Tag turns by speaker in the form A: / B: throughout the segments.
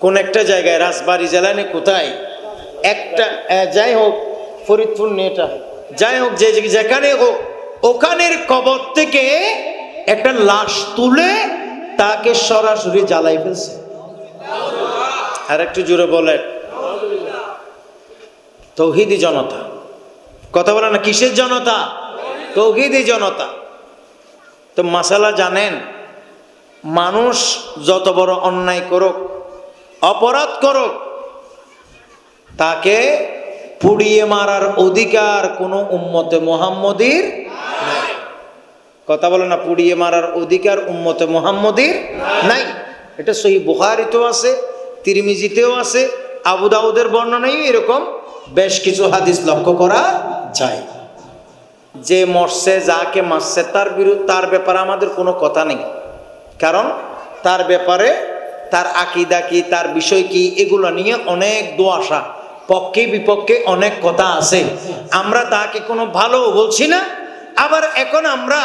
A: কোন একটা জায়গায় রাজবাড়ি জেলানে কোথায়? একটা যাই হোক, ফরিদপুর নেটা যাই হোক, যে যেখানে হোক, ওখানের কবর থেকে একটা লাশ তুলে তাকে সরাসরি জ্বালাই ফেলছে। আর একটু জোরে বলেন। তৌহিদি জনতা। কথা বলে না, কিসের জনতা? তৌহিদি জনতা। তো মাসালা জানেন, মানুষ যত বড় অন্যায় করুক অপরাধ করুক। তাকে পুড়িয়ে মারার অধিকার কোনো উম্মতে মোহাম্মদীর কথা বলে না, পুড়িয়ে মারার অধিকার উম্মতে মোহাম্মদীর নাই। এটা সহি বুখারিতেও আছে, তিরমিজিতেও আছে, আবু দাউদের বর্ণনায় এরকম বেশ কিছু হাদিস লক্ষ্য করা যায়। যে মরছে, যাকে মারছে, তার বিরুদ্ধে তার ব্যাপারে আমাদের কোনো কথা নেই। কারণ তার ব্যাপারে তার আকিদা কি, তার বিষয় কি, এগুলো নিয়ে অনেক দোয়াশা পক্ষে বিপক্ষে অনেক কথা আছে। আমরা তাকে কোনো ভালো বলছি না। আবার এখন আমরা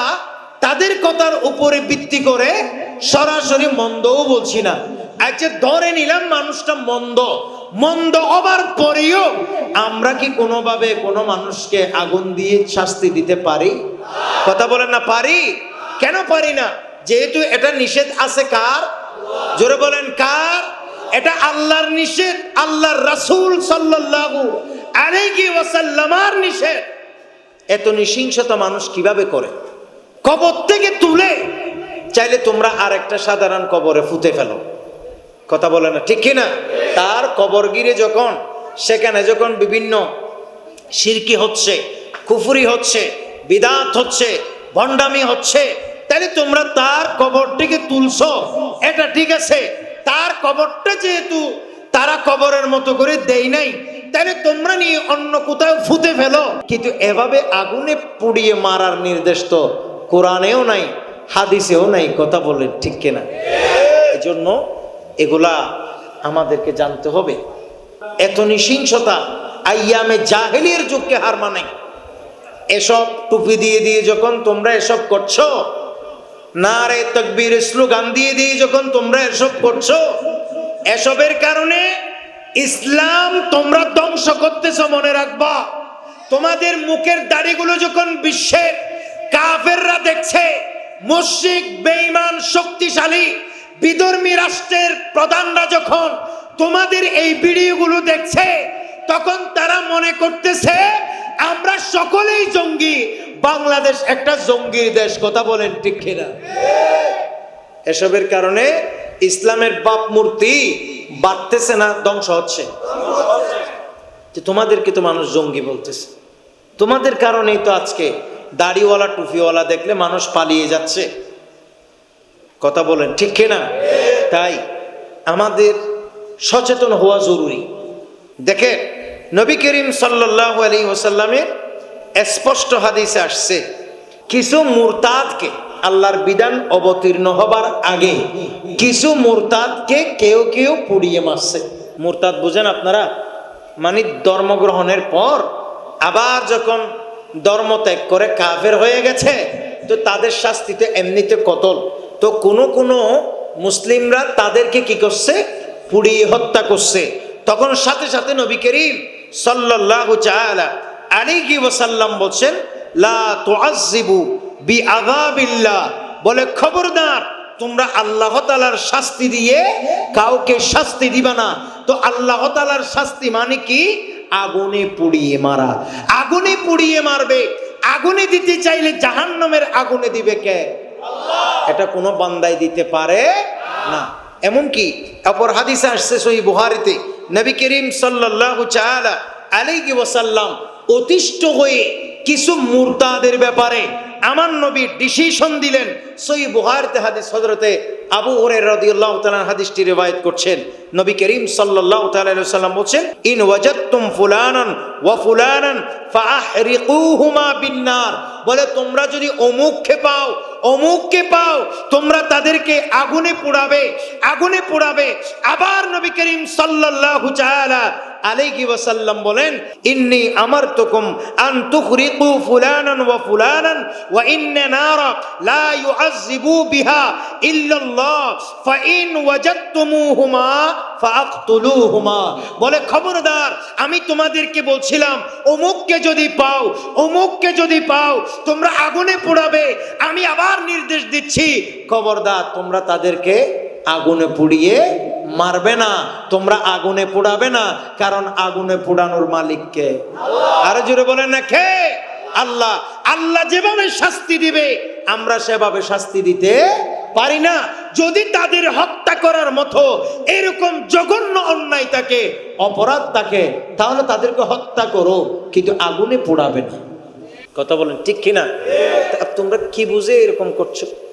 A: তাদের কথার উপরে ভিত্তি করে সরাসরি মন্দও বলছি না। আচ্ছা ধরে নিলাম মানুষটা মন্দ। মন্দ হবার পরেও আমরা কি কোনোভাবে কোনো মানুষকে আগুন দিয়ে শাস্তি দিতে পারি? কথা বলেন না, পারি? কেন পারি না? যেহেতু এটা নিষেধ আছে কার? জোরে বলেন, কার? এটা আল্লাহর নিষেধ, আল্লাহর রাসূল সাল্লাল্লাহু আলাইহি ওয়াসাল্লামার নিষেধ। এত নৃশংসতা মানুষ কীভাবে করে? কবর থেকে তুলে, চাইলে তোমরা আর একটা সাধারণ কবরে ফুতে ফেলো। কথা বলে না, ঠিক কিনা? তার কবর গিরে যখন, সেখানে যখন বিভিন্ন সিরকি হচ্ছে, কুফুরি হচ্ছে, বিদাত হচ্ছে, ভণ্ডামি হচ্ছে তাহলে তোমরা তার কবরটিকে তুলছ। এটা ঠিক আছে। তার কবরটা যেহেতু তারা কবরের মতো করে দেই নাই, তাহলে তোমরা নিয়ে অন্য কোথাও ফুতে ফেলো। কিন্তু এভাবে আগুনে পুড়িয়ে মারার নির্দেশ তো কোরআনেও নাই, হাদিসেও নাই, কথা বলে ঠিক কিনা? এজন্য এগুলা আমাদেরকে জানতে হবে। এত নৃশংসতা আইয়ামে জাহেলির যুগকে হার মানে এসব টুপি দিয়ে দিয়ে যখন তোমরা এসব করছ না রে তকবীর স্লোগান দিয়ে দিয়ে যখন তোমরা এসব করছ, এসবের কারণে ইসলাম তোমরা ধ্বংস করতেছো মনে রাখবা। তোমাদের মুখের দাড়িগুলো যখন বিশ্বের কাফেররা দেখছে, মুশরিক, বেঈমান, শক্তিশালী, বিধর্মী রাষ্ট্রের প্রধানরা যখন তোমাদের এই ভিডিওগুলো দেখছে, তখন তারা মনে করতেছে, আমরা সকলেই জঙ্গি বাংলাদেশ একটা জঙ্গির দেশ, কথা বলেন ঠিক কিনা? এসবের কারণে ইসলামের বাপ মূর্তি বাড়তেছে না, ধ্বংস হচ্ছে। যে তোমাদেরকে তো মানুষ জঙ্গি বলতেছে। তোমাদের কারণেই তো আজকে দাড়িওয়ালা, টুপিওয়ালা দেখলে মানুষ পালিয়ে যাচ্ছে। কথা বলেন ঠিক কিনা? তাই আমাদের সচেতন হওয়া জরুরি। দেখে নবী করিম সাল্লাহ আলী ওসাল্লামের স্পষ্ট হাদিসে আসছে, কিছু মুরতাদকে আল্লাহর বিধান অবতীর্ণ হবার আগে কিছু মুরতাদকে কেউ কেউ পুড়িয়ে মারছে। মুরতাদ বুঝেন আপনারা? মানে ধর্মগ্রহণের পর আবার যখন ধর্ম ত্যাগ করে কাফের হয়ে গেছে, তো তাদের শাস্তিতে এমনিতে কতল। তো কোনো কোনো মুসলিমরা তাদেরকে কি করছে? পুড়িয়ে হত্যা করছে। তখন সাথে সাথে নবী করিম সাল্লাল্লাহু তাআলা আলাইহি ওয়াসাল্লাম বলছেন লা তুআযিবু বিআযাবিল্লাহ। বলে খবরদার তোমরা আল্লাহ তাআলার শাস্তি দিয়ে কাউকে শাস্তি দিবা না। তো আল্লাহ তাআলার শাস্তি মানে কি? আগুনে পুড়িয়ে মারা। আগুনে পুড়িয়ে মারবে। আগুনে দিতে চাইলে জাহান্নামের আগুনে দিবে কে? এটা কোনো বান্দায় দিতে পারে না। এমনকি অপর হাদিসে আসছে সহি বুহারিতে নবী করিম সাল্লাল্লাহু তাআলা আলাইহি ওয়াসাল্লাম অতিষ্ঠ হয়ে কিছু মুরতাদের ব্যাপারে আমার নবী ডিসিশন দিলেন। সহি বুহারিতে হাদিস হযরতে আবু হুরায়রা রাদিয়াল্লাহু তাআলা হাদিসটি রিওয়ায়াত করছেন। নবী করিম আলাইহি সাল্লাম বলেন ইন ওয়াজাদতুম ফুলানান ওয়া ফুলানান ফাআহরিকুহুমা বিন্নার। বলে, তোমরা যদি অমুককে পাও অমুককে পাও, তোমরা তাদেরকে আগুনে পোড়াবে আগুনে পোড়াবে। আবার নবী করিম সাল্লাল্লাহু তাআলা আলাইহি ওয়াসাল্লাম বলেন, ইন্নি আমারতুকুম আন তুখরিকু ফুলানান ওয়া ফুলানান ওয়া ইন্না নারা লা ইউআযযিবু বিহা ইল্লাল্লাহ ফাইন ওয়াজাদতুমুহুমা ফাআকতুলুহুমা। বলে, খবরদার, আমি তোমাদেরকে বলছিলাম, অমুককে যদি পাও, অমুককে যদি পাও, তোমরা আগুনে পোড়াবে, আমি আবার নির্দেশ দিচ্ছি। খবরদার, তোমরা তাদেরকে আগুনে পুড়িয়ে মারবে না, তোমরা আগুনে পোড়াবে না, কারণ আগুনে পোড়ানোর মালিককে আরও জোরে বলেন না খে আল্লাহ আল্লাহ যেভাবে শাস্তি দিবে, আমরা সেভাবে শাস্তি দিতে পারি না। যদি তাদের হত্যা করার মতো এরকম জঘন্য অন্যায় থাকে, অপরাধ থাকে, তাহলে তাদেরকে হত্যা করো, কিন্তু আগুনে পোড়াবে না। কথা বলেন ঠিক কিনা? তোমরা কি বুঝে এরকম করছ?